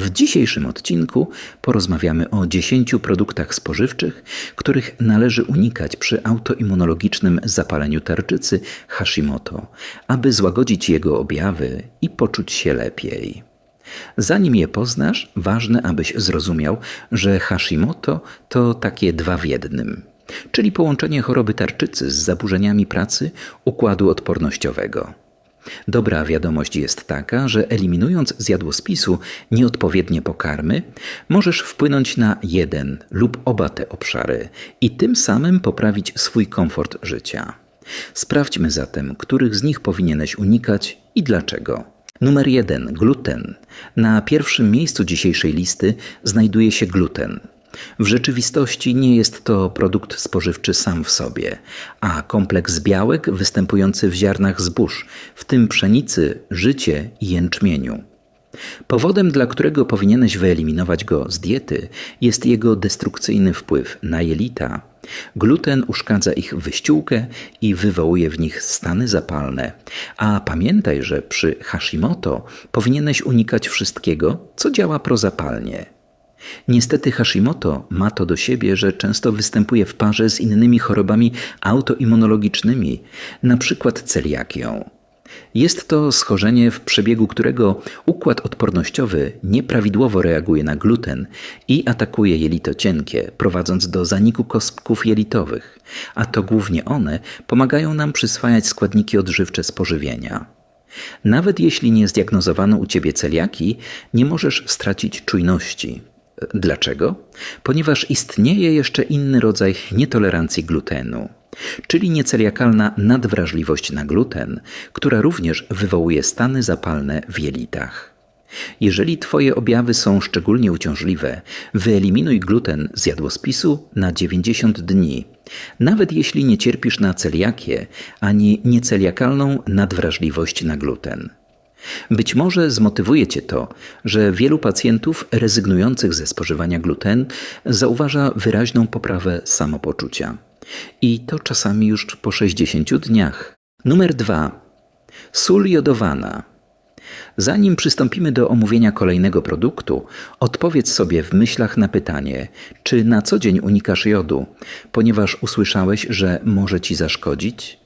W dzisiejszym odcinku porozmawiamy o 10 produktach spożywczych, których należy unikać przy autoimmunologicznym zapaleniu tarczycy Hashimoto, aby złagodzić jego objawy i poczuć się lepiej. Zanim je poznasz, ważne, abyś zrozumiał, że Hashimoto to takie dwa w jednym, czyli połączenie choroby tarczycy z zaburzeniami pracy układu odpornościowego. Dobra wiadomość jest taka, że eliminując z jadłospisu nieodpowiednie pokarmy, możesz wpłynąć na jeden lub oba te obszary i tym samym poprawić swój komfort życia. Sprawdźmy zatem, których z nich powinieneś unikać i dlaczego. Numer 1. Gluten. Na pierwszym miejscu dzisiejszej listy znajduje się gluten. W rzeczywistości nie jest to produkt spożywczy sam w sobie, a kompleks białek występujący w ziarnach zbóż, w tym pszenicy, życie i jęczmieniu. Powodem, dla którego powinieneś wyeliminować go z diety, jest jego destrukcyjny wpływ na jelita. Gluten uszkadza ich wyściółkę i wywołuje w nich stany zapalne. A pamiętaj, że przy Hashimoto powinieneś unikać wszystkiego, co działa prozapalnie. Niestety Hashimoto ma to do siebie, że często występuje w parze z innymi chorobami autoimmunologicznymi, np. celiakią. Jest to schorzenie, w przebiegu którego układ odpornościowy nieprawidłowo reaguje na gluten i atakuje jelito cienkie, prowadząc do zaniku kostków jelitowych, a to głównie one pomagają nam przyswajać składniki odżywcze z pożywienia. Nawet jeśli nie zdiagnozowano u ciebie celiaki, nie możesz stracić czujności. Dlaczego? Ponieważ istnieje jeszcze inny rodzaj nietolerancji glutenu, czyli nieceliakalna nadwrażliwość na gluten, która również wywołuje stany zapalne w jelitach. Jeżeli Twoje objawy są szczególnie uciążliwe, wyeliminuj gluten z jadłospisu na 90 dni, nawet jeśli nie cierpisz na celiakię ani nieceliakalną nadwrażliwość na gluten. Być może zmotywuje Cię to, że wielu pacjentów rezygnujących ze spożywania gluten zauważa wyraźną poprawę samopoczucia. I to czasami już po 60 dniach. Numer 2. Sól jodowana. Zanim przystąpimy do omówienia kolejnego produktu, odpowiedz sobie w myślach na pytanie, czy na co dzień unikasz jodu, ponieważ usłyszałeś, że może ci zaszkodzić?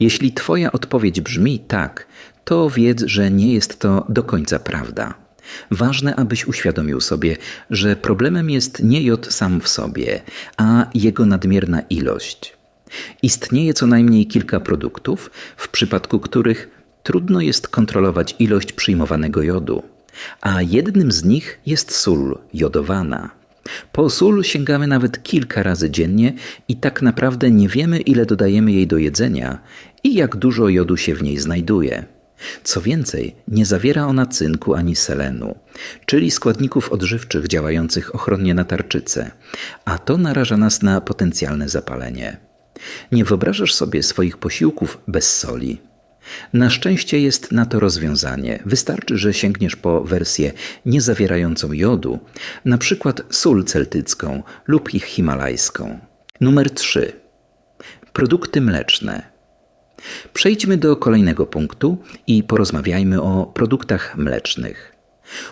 Jeśli Twoja odpowiedź brzmi tak, to wiedz, że nie jest to do końca prawda. Ważne, abyś uświadomił sobie, że problemem jest nie jod sam w sobie, a jego nadmierna ilość. Istnieje co najmniej kilka produktów, w przypadku których trudno jest kontrolować ilość przyjmowanego jodu, a jednym z nich jest sól jodowana. Po sól sięgamy nawet kilka razy dziennie i tak naprawdę nie wiemy, ile dodajemy jej do jedzenia i jak dużo jodu się w niej znajduje. Co więcej, nie zawiera ona cynku ani selenu, czyli składników odżywczych działających ochronnie na tarczycę, a to naraża nas na potencjalne zapalenie. Nie wyobrażasz sobie swoich posiłków bez soli. Na szczęście jest na to rozwiązanie. Wystarczy, że sięgniesz po wersję niezawierającą jodu, na przykład sól celtycką lub ich himalajską. Numer 3. Produkty mleczne. Przejdźmy do kolejnego punktu i porozmawiajmy o produktach mlecznych.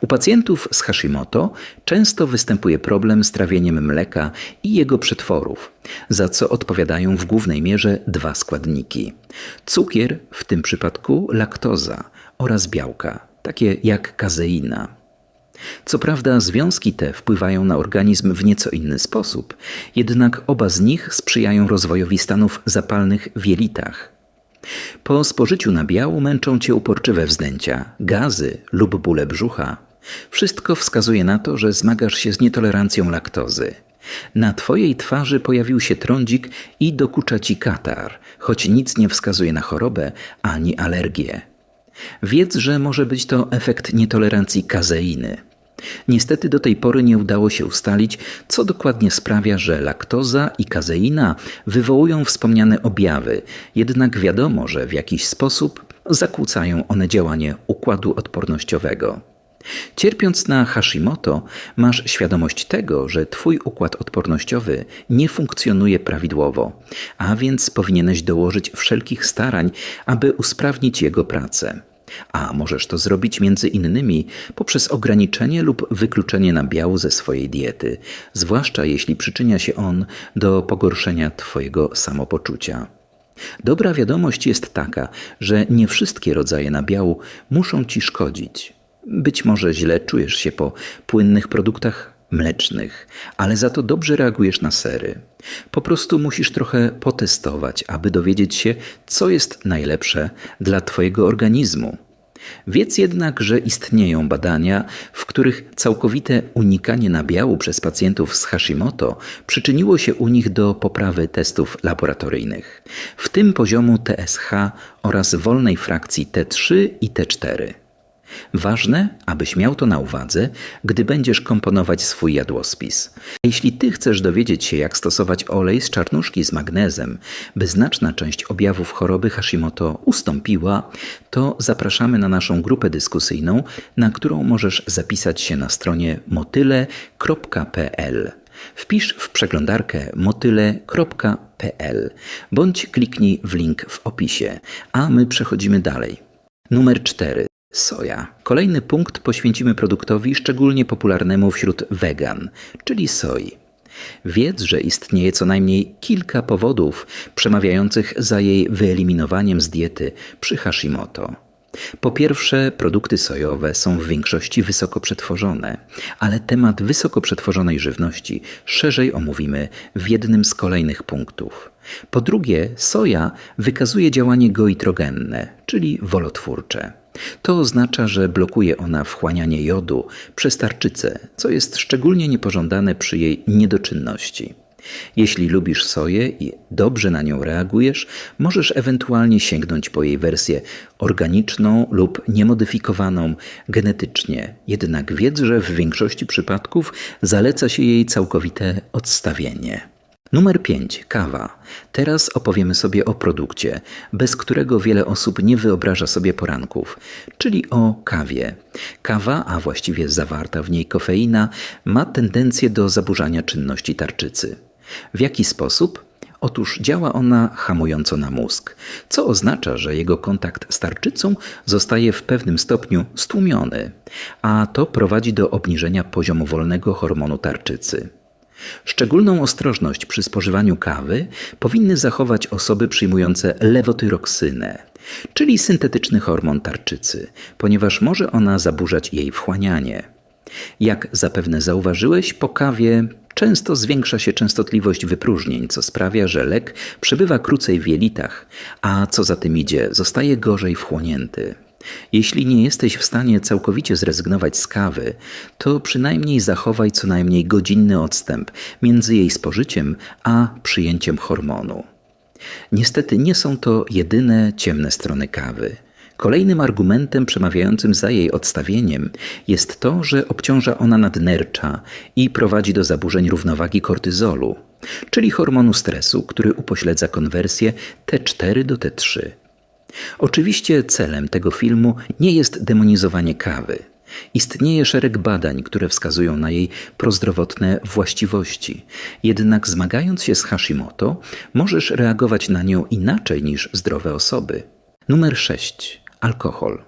U pacjentów z Hashimoto często występuje problem z trawieniem mleka i jego przetworów, za co odpowiadają w głównej mierze dwa składniki: cukier, w tym przypadku laktoza, oraz białka, takie jak kazeina. Co prawda, związki te wpływają na organizm w nieco inny sposób, jednak oba z nich sprzyjają rozwojowi stanów zapalnych w jelitach. Po spożyciu nabiału męczą cię uporczywe wzdęcia, gazy lub bóle brzucha. Wszystko wskazuje na to, że zmagasz się z nietolerancją laktozy. Na twojej twarzy pojawił się trądzik i dokucza ci katar, choć nic nie wskazuje na chorobę ani alergię. Wiedz, że może być to efekt nietolerancji kazeiny. Niestety do tej pory nie udało się ustalić, co dokładnie sprawia, że laktoza i kazeina wywołują wspomniane objawy, jednak wiadomo, że w jakiś sposób zakłócają one działanie układu odpornościowego. Cierpiąc na Hashimoto, masz świadomość tego, że Twój układ odpornościowy nie funkcjonuje prawidłowo, a więc powinieneś dołożyć wszelkich starań, aby usprawnić jego pracę. A możesz to zrobić między innymi poprzez ograniczenie lub wykluczenie nabiału ze swojej diety, zwłaszcza jeśli przyczynia się on do pogorszenia Twojego samopoczucia. Dobra wiadomość jest taka, że nie wszystkie rodzaje nabiału muszą Ci szkodzić. Być może źle czujesz się po płynnych produktach mlecznych, ale za to dobrze reagujesz na sery. Po prostu musisz trochę potestować, aby dowiedzieć się, co jest najlepsze dla Twojego organizmu. Wiedz jednak, że istnieją badania, w których całkowite unikanie nabiału przez pacjentów z Hashimoto przyczyniło się u nich do poprawy testów laboratoryjnych, w tym poziomu TSH oraz wolnej frakcji T3 i T4. Ważne, abyś miał to na uwadze, gdy będziesz komponować swój jadłospis. Jeśli ty chcesz dowiedzieć się, jak stosować olej z czarnuszki z magnezem, by znaczna część objawów choroby Hashimoto ustąpiła, to zapraszamy na naszą grupę dyskusyjną, na którą możesz zapisać się na stronie motyle.pl. Wpisz w przeglądarkę motyle.pl bądź kliknij w link w opisie, a my przechodzimy dalej. Numer 4. Soja. Kolejny punkt poświęcimy produktowi szczególnie popularnemu wśród wegan, czyli soi. Wiedz, że istnieje co najmniej kilka powodów przemawiających za jej wyeliminowaniem z diety przy Hashimoto. Po pierwsze, produkty sojowe są w większości wysoko przetworzone, ale temat wysoko przetworzonej żywności szerzej omówimy w jednym z kolejnych punktów. Po drugie, soja wykazuje działanie goitrogenne, czyli wolotwórcze. To oznacza, że blokuje ona wchłanianie jodu przez tarczycę, co jest szczególnie niepożądane przy jej niedoczynności. Jeśli lubisz soję i dobrze na nią reagujesz, możesz ewentualnie sięgnąć po jej wersję organiczną lub niemodyfikowaną genetycznie. Jednak wiedz, że w większości przypadków zaleca się jej całkowite odstawienie. Numer 5. Kawa. Teraz opowiemy sobie o produkcie, bez którego wiele osób nie wyobraża sobie poranków, czyli o kawie. Kawa, a właściwie zawarta w niej kofeina, ma tendencję do zaburzania czynności tarczycy. W jaki sposób? Otóż działa ona hamująco na mózg, co oznacza, że jego kontakt z tarczycą zostaje w pewnym stopniu stłumiony, a to prowadzi do obniżenia poziomu wolnego hormonu tarczycy. Szczególną ostrożność przy spożywaniu kawy powinny zachować osoby przyjmujące lewotyroksynę, czyli syntetyczny hormon tarczycy, ponieważ może ona zaburzać jej wchłanianie. Jak zapewne zauważyłeś, po kawie często zwiększa się częstotliwość wypróżnień, co sprawia, że lek przebywa krócej w jelitach, a co za tym idzie, zostaje gorzej wchłonięty. Jeśli nie jesteś w stanie całkowicie zrezygnować z kawy, to przynajmniej zachowaj co najmniej godzinny odstęp między jej spożyciem a przyjęciem hormonu. Niestety nie są to jedyne ciemne strony kawy. Kolejnym argumentem przemawiającym za jej odstawieniem jest to, że obciąża ona nadnercza i prowadzi do zaburzeń równowagi kortyzolu, czyli hormonu stresu, który upośledza konwersję T4 do T3. Oczywiście celem tego filmu nie jest demonizowanie kawy. Istnieje szereg badań, które wskazują na jej prozdrowotne właściwości. Jednak zmagając się z Hashimoto, możesz reagować na nią inaczej niż zdrowe osoby. Numer 6. Alkohol.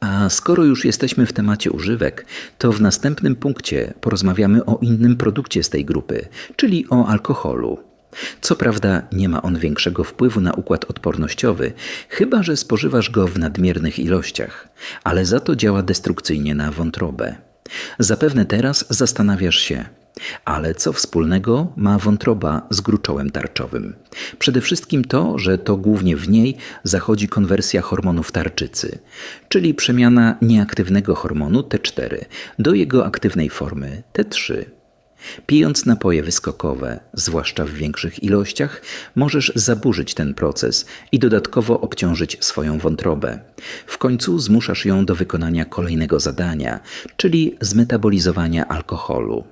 A skoro już jesteśmy w temacie używek, to w następnym punkcie porozmawiamy o innym produkcie z tej grupy, czyli o alkoholu. Co prawda nie ma on większego wpływu na układ odpornościowy, chyba że spożywasz go w nadmiernych ilościach, ale za to działa destrukcyjnie na wątrobę. Zapewne teraz zastanawiasz się, ale co wspólnego ma wątroba z gruczołem tarczowym? Przede wszystkim to, że to głównie w niej zachodzi konwersja hormonów tarczycy, czyli przemiana nieaktywnego hormonu T4 do jego aktywnej formy T3. Pijąc napoje wyskokowe, zwłaszcza w większych ilościach, możesz zaburzyć ten proces i dodatkowo obciążyć swoją wątrobę. W końcu zmuszasz ją do wykonania kolejnego zadania, czyli zmetabolizowania alkoholu.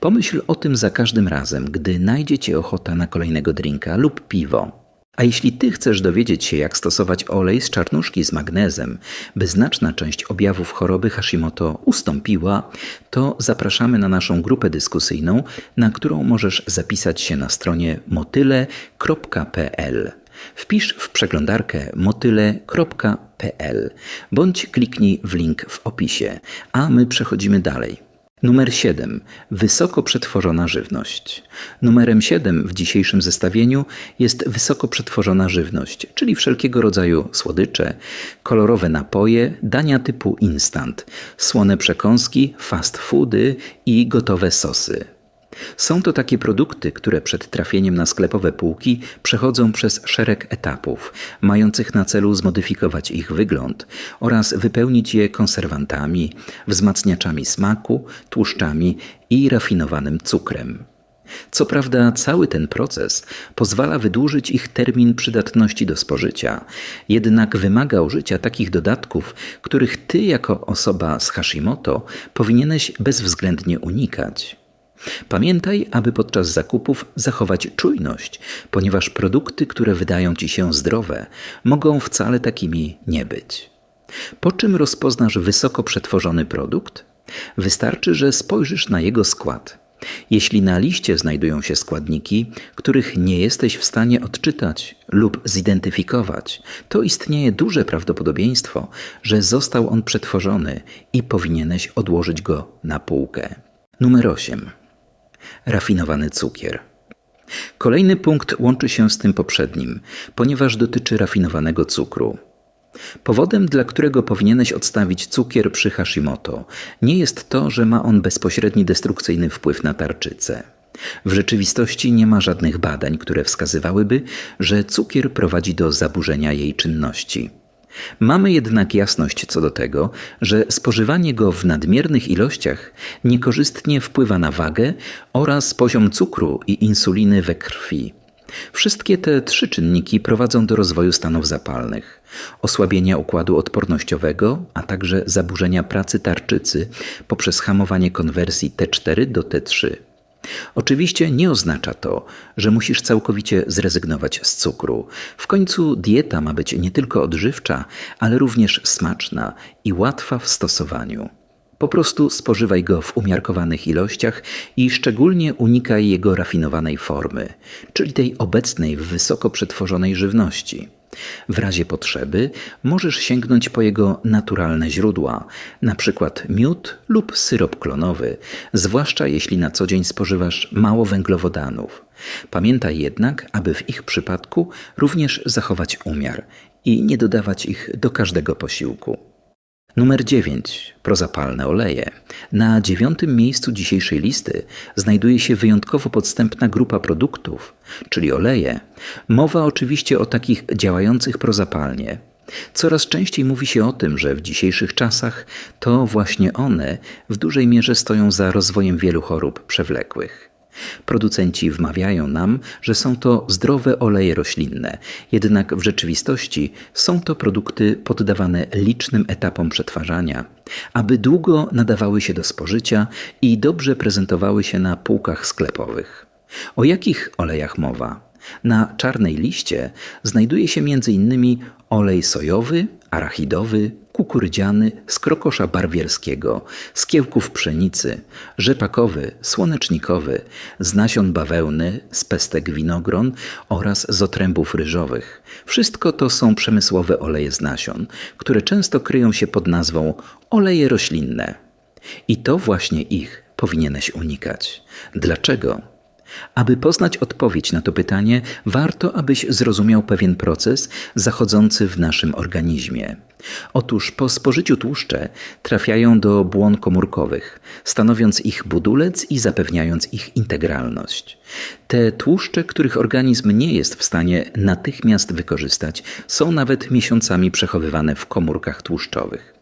Pomyśl o tym za każdym razem, gdy najdzie cię ochota na kolejnego drinka lub piwo. A jeśli Ty chcesz dowiedzieć się, jak stosować olej z czarnuszki z magnezem, by znaczna część objawów choroby Hashimoto ustąpiła, to zapraszamy na naszą grupę dyskusyjną, na którą możesz zapisać się na stronie motyle.pl. Wpisz w przeglądarkę motyle.pl bądź kliknij w link w opisie, a my przechodzimy dalej. Numer 7. Wysoko przetworzona żywność. Numerem 7 w dzisiejszym zestawieniu jest wysoko przetworzona żywność, czyli wszelkiego rodzaju słodycze, kolorowe napoje, dania typu instant, słone przekąski, fast foody i gotowe sosy. Są to takie produkty, które przed trafieniem na sklepowe półki przechodzą przez szereg etapów, mających na celu zmodyfikować ich wygląd oraz wypełnić je konserwantami, wzmacniaczami smaku, tłuszczami i rafinowanym cukrem. Co prawda, cały ten proces pozwala wydłużyć ich termin przydatności do spożycia, jednak wymaga użycia takich dodatków, których ty, jako osoba z Hashimoto, powinieneś bezwzględnie unikać. Pamiętaj, aby podczas zakupów zachować czujność, ponieważ produkty, które wydają ci się zdrowe, mogą wcale takimi nie być. Po czym rozpoznasz wysoko przetworzony produkt? Wystarczy, że spojrzysz na jego skład. Jeśli na liście znajdują się składniki, których nie jesteś w stanie odczytać lub zidentyfikować, to istnieje duże prawdopodobieństwo, że został on przetworzony i powinieneś odłożyć go na półkę. Numer 8 rafinowany cukier. Kolejny punkt łączy się z tym poprzednim, ponieważ dotyczy rafinowanego cukru. Powodem, dla którego powinieneś odstawić cukier przy Hashimoto, nie jest to, że ma on bezpośredni destrukcyjny wpływ na tarczycę. W rzeczywistości nie ma żadnych badań, które wskazywałyby, że cukier prowadzi do zaburzenia jej czynności. Mamy jednak jasność co do tego, że spożywanie go w nadmiernych ilościach niekorzystnie wpływa na wagę oraz poziom cukru i insuliny we krwi. Wszystkie te trzy czynniki prowadzą do rozwoju stanów zapalnych, osłabienia układu odpornościowego, a także zaburzenia pracy tarczycy poprzez hamowanie konwersji T4 do T3. Oczywiście nie oznacza to, że musisz całkowicie zrezygnować z cukru. W końcu dieta ma być nie tylko odżywcza, ale również smaczna i łatwa w stosowaniu. Po prostu spożywaj go w umiarkowanych ilościach i szczególnie unikaj jego rafinowanej formy, czyli tej obecnej w wysoko przetworzonej żywności. W razie potrzeby możesz sięgnąć po jego naturalne źródła, np. miód lub syrop klonowy, zwłaszcza jeśli na co dzień spożywasz mało węglowodanów. Pamiętaj jednak, aby w ich przypadku również zachować umiar i nie dodawać ich do każdego posiłku. Numer 9. Prozapalne oleje. Na dziewiątym miejscu dzisiejszej listy znajduje się wyjątkowo podstępna grupa produktów, czyli oleje. Mowa oczywiście o takich działających prozapalnie. Coraz częściej mówi się o tym, że w dzisiejszych czasach to właśnie one w dużej mierze stoją za rozwojem wielu chorób przewlekłych. Producenci wmawiają nam, że są to zdrowe oleje roślinne, jednak w rzeczywistości są to produkty poddawane licznym etapom przetwarzania, aby długo nadawały się do spożycia i dobrze prezentowały się na półkach sklepowych. O jakich olejach mowa? Na czarnej liście znajduje się m.in. olej sojowy, arachidowy, kukurydziany, z krokosza barwierskiego, z kiełków pszenicy, rzepakowy, słonecznikowy, z nasion bawełny, z pestek winogron oraz z otrębów ryżowych. Wszystko to są przemysłowe oleje z nasion, które często kryją się pod nazwą oleje roślinne. I to właśnie ich powinieneś unikać. Dlaczego? Aby poznać odpowiedź na to pytanie, warto, abyś zrozumiał pewien proces zachodzący w naszym organizmie. Otóż po spożyciu tłuszcze trafiają do błon komórkowych, stanowiąc ich budulec i zapewniając ich integralność. Te tłuszcze, których organizm nie jest w stanie natychmiast wykorzystać, są nawet miesiącami przechowywane w komórkach tłuszczowych.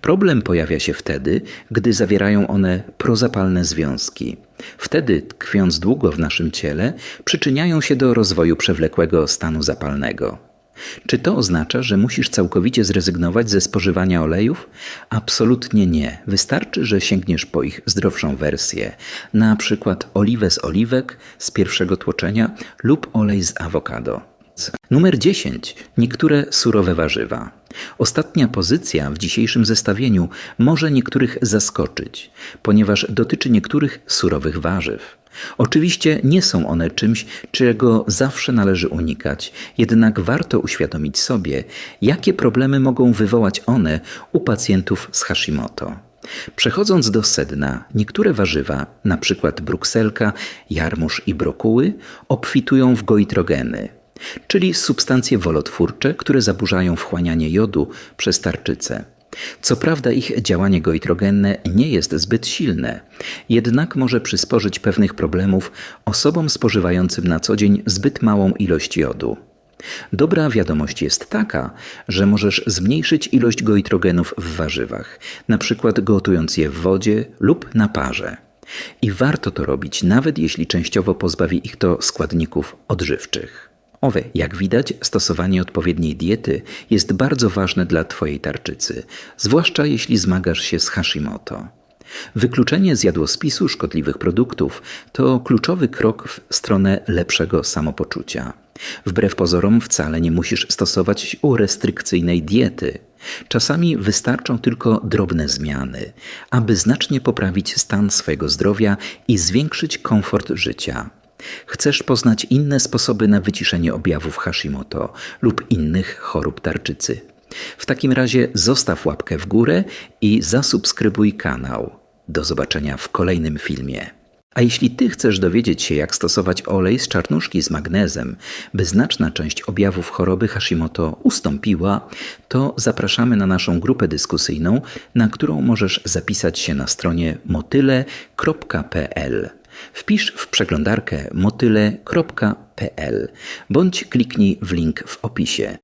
Problem pojawia się wtedy, gdy zawierają one prozapalne związki. Wtedy, tkwiąc długo w naszym ciele, przyczyniają się do rozwoju przewlekłego stanu zapalnego. Czy to oznacza, że musisz całkowicie zrezygnować ze spożywania olejów? Absolutnie nie. Wystarczy, że sięgniesz po ich zdrowszą wersję, na przykład oliwę z oliwek z pierwszego tłoczenia lub olej z awokado. Numer 10. Niektóre surowe warzywa. Ostatnia pozycja w dzisiejszym zestawieniu może niektórych zaskoczyć, ponieważ dotyczy niektórych surowych warzyw. Oczywiście nie są one czymś, czego zawsze należy unikać, jednak warto uświadomić sobie, jakie problemy mogą wywołać one u pacjentów z Hashimoto. Przechodząc do sedna, niektóre warzywa, np. brukselka, jarmuż i brokuły, obfitują w goitrogeny, czyli substancje wolotwórcze, które zaburzają wchłanianie jodu przez tarczycę. Co prawda ich działanie goitrogenne nie jest zbyt silne, jednak może przysporzyć pewnych problemów osobom spożywającym na co dzień zbyt małą ilość jodu. Dobra wiadomość jest taka, że możesz zmniejszyć ilość goitrogenów w warzywach, na przykład gotując je w wodzie lub na parze. I warto to robić, nawet jeśli częściowo pozbawi ich to składników odżywczych. Owe, jak widać, stosowanie odpowiedniej diety jest bardzo ważne dla Twojej tarczycy, zwłaszcza jeśli zmagasz się z Hashimoto. Wykluczenie z jadłospisu szkodliwych produktów to kluczowy krok w stronę lepszego samopoczucia. Wbrew pozorom wcale nie musisz stosować restrykcyjnej diety. Czasami wystarczą tylko drobne zmiany, aby znacznie poprawić stan swojego zdrowia i zwiększyć komfort życia. Chcesz poznać inne sposoby na wyciszenie objawów Hashimoto lub innych chorób tarczycy? W takim razie zostaw łapkę w górę i zasubskrybuj kanał. Do zobaczenia w kolejnym filmie. A jeśli Ty chcesz dowiedzieć się, jak stosować olej z czarnuszki z magnezem, by znaczna część objawów choroby Hashimoto ustąpiła, to zapraszamy na naszą grupę dyskusyjną, na którą możesz zapisać się na stronie motyle.pl. Wpisz w przeglądarkę motyle.pl bądź kliknij w link w opisie.